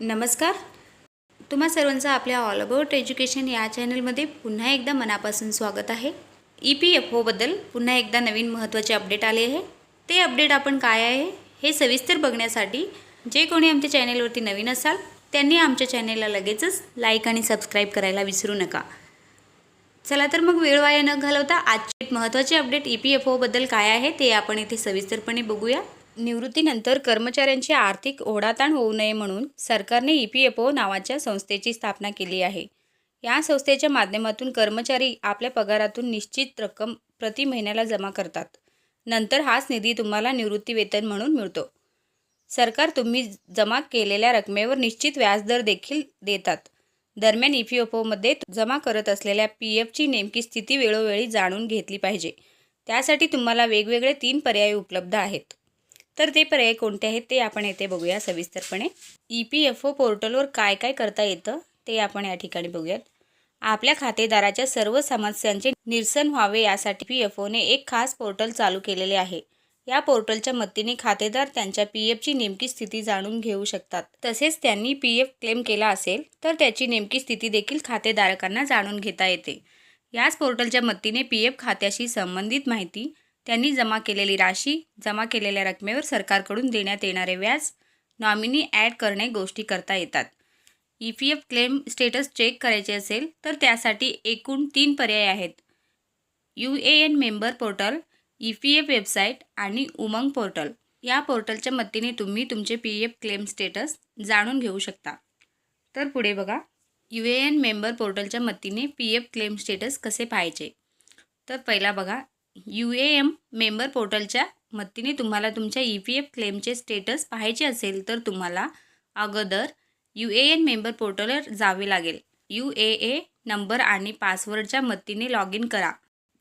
नमस्कार. तुम्हा सर्वांचं आपल्या ऑल अबाउट एज्युकेशन या चॅनलमध्ये पुन्हा एकदा मनापासून स्वागत आहे. ई पी एफ ओबद्दल पुन्हा एकदा नवीन महत्त्वाचे अपडेट आले आहे. ते अपडेट आपण काय आहे हे सविस्तर बघण्यासाठी जे कोणी आमच्या चॅनेलवरती नवीन असाल त्यांनी आमच्या चॅनेलला लगेचच लाईक आणि सबस्क्राईब करायला विसरू नका. चला तर मग वेळ वाया न घालवता आजचे महत्त्वाचे अपडेट ई पी एफ ओबद्दल काय आहे ते आपण इथे सविस्तरपणे बघूया. निवृत्तीनंतर कर्मचाऱ्यांची आर्थिक ओढाताण होऊ नये म्हणून सरकारने ई पी एफ ओ नावाच्या संस्थेची स्थापना केली आहे. या संस्थेच्या माध्यमातून कर्मचारी आपल्या पगारातून निश्चित रक्कम प्रति महिन्याला जमा करतात. नंतर हाच निधी तुम्हाला निवृत्ती वेतन म्हणून मिळतो. सरकार तुम्ही जमा केलेल्या रकमेवर निश्चित व्याजदर देखील देतात. दरम्यान ई पी एफ ओमध्ये जमा करत असलेल्या पी एफची नेमकी स्थिती वेळोवेळी जाणून घेतली पाहिजे. त्यासाठी तुम्हाला वेगवेगळे तीन पर्याय उपलब्ध आहेत. तर ते पर्याय कोणते आहेत ते आपण येथे बघूया सविस्तरपणे. ई पी एफ ओ पोर्टलवर काय काय करता येतं ते आपण या ठिकाणी बघूयात. आपल्या खातेदाराच्या सर्व समस्यांचे निरसन व्हावे यासाठी पी एफ ओने एक खास पोर्टल चालू केलेले आहे. या पोर्टलच्या मदतीने खातेदार त्यांच्या पी एफची नेमकी स्थिती जाणून घेऊ शकतात. तसेच त्यांनी पी एफ क्लेम केला असेल तर त्याची नेमकी स्थिती देखील खातेधारकांना जाणून घेता येते. याच पोर्टलच्या मदतीने पी एफ खात्याशी संबंधित माहिती त्यांनी जमा केलेली राशी जमा केलेल्या रकमेवर सरकारकडून देण्यात येणारे व्याज नॉमिनी ॲड करणे गोष्टी करता येतात. E P F claim status check करायचे असेल तर त्यासाठी एकूण तीन पर्याय आहेत. U A N member portal E P F website आणि उमंग पोर्टल या पोर्टलच्या मदतीने तुम्ही तुमचे पी एफ क्लेम स्टेटस जाणून घेऊ शकता. तर पुढे बघा. यू ए एन मेंबर पोर्टलच्या मदतीने पी एफ क्लेम स्टेटस कसे पाहायचे? तर पहिला बघा. यू ए एम मेंबर पोर्टलच्या मदतीने तुम्हाला तुमच्या ई पी एफ क्लेमचे स्टेटस पाहायचे असेल तर तुम्हाला अगोदर यू ए एन मेंबर पोर्टलवर जावे लागेल. यू ए ए नंबर आणि पासवर्डच्या मदतीने लॉग इन करा.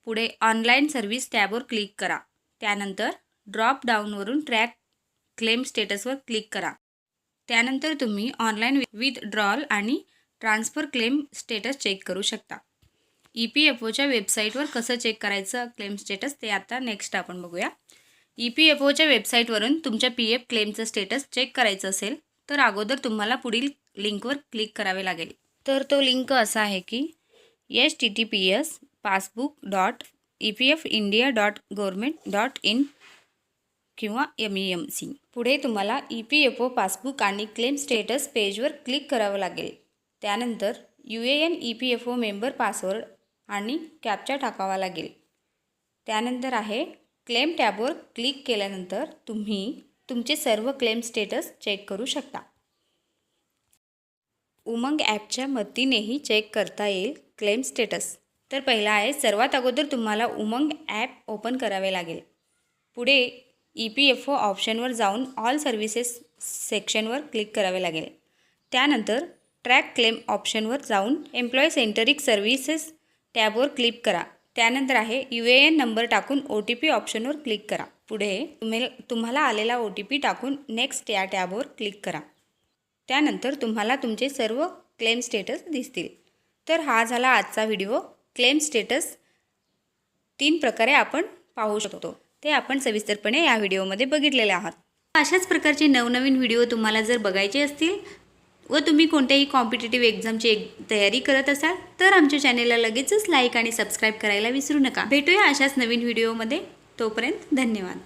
पुढे ऑनलाईन सर्व्हिस टॅबवर क्लिक करा. त्यानंतर ड्रॉप डाऊनवरून ट्रॅक क्लेम स्टेटसवर क्लिक करा. त्यानंतर तुम्ही ऑनलाईन विथड्रॉल आणि ट्रान्सफर क्लेम स्टेटस चेक करू शकता. ई पी एफ ओच्या वेबसाईटवर कसं चेक करायचं क्लेम स्टेटस ते आता नेक्स्ट आपण बघूया. ई पी एफ ओच्या वेबसाईटवरून तुमच्या पी एफ क्लेमचं स्टेटस चेक करायचं असेल तर अगोदर तुम्हाला पुढील लिंकवर क्लिक करावे लागेल. तर तो लिंक असा आहे की H T T P S passbook dot E P F India dot government dot in किंवा एम ई एम सी. पुढे तुम्हाला E P F O passbook आणि क्लेम स्टेटस पेजवर क्लिक करावं लागेल. त्यानंतर U A N E P F O member password आणि captcha टाकावा लागेल. त्यानंतर आहे क्लेम टॅबवर क्लिक केल्यानंतर तुम्ही तुमचे सर्व क्लेम स्टेटस चेक करू शकता. उमंग ॲपच्या मदतीनेही चेक करता येईल क्लेम स्टेटस. तर पहिला आहे सर्वात अगोदर तुम्हाला उमंग ॲप ओपन करावे लागेल. पुढे ई पी एफ ओ ऑप्शनवर जाऊन ऑल सर्व्हिसेस सेक्शनवर क्लिक करावे लागेल. त्यानंतर ट्रॅक क्लेम ऑप्शनवर जाऊन एम्प्लॉई सेंटरिक सर्व्हिसेस टॅबवर क्लिक करा. त्यानंतर आहे यू ए एन नंबर टाकून ओ टी पी ऑप्शनवर क्लिक करा. पुढे तुम्ही तुम्हाला आलेला ओ टी पी टाकून नेक्स्ट या टॅबवर क्लिक करा. त्यानंतर तुम्हाला तुमचे सर्व क्लेम स्टेटस दिसतील. तर हा झाला आजचा व्हिडिओ. क्लेम स्टेटस तीन प्रकारे आपण पाहू शकतो. ते आपण सविस्तरपणे या व्हिडिओमध्ये बघितलेले आहात. अशाच प्रकारचे नवनवीन व्हिडिओ तुम्हाला जर बघायचे असतील व तुम्ही कोणत्याही कॉम्पिटेटिव्ह एक्झामची एक तयारी करत असाल तर आमच्या चॅनेलला लगेचच लाईक आणि सबस्क्राईब करायला विसरू नका. भेटूया अशाच नवीन व्हिडिओमध्ये तोपर्यंत धन्यवाद.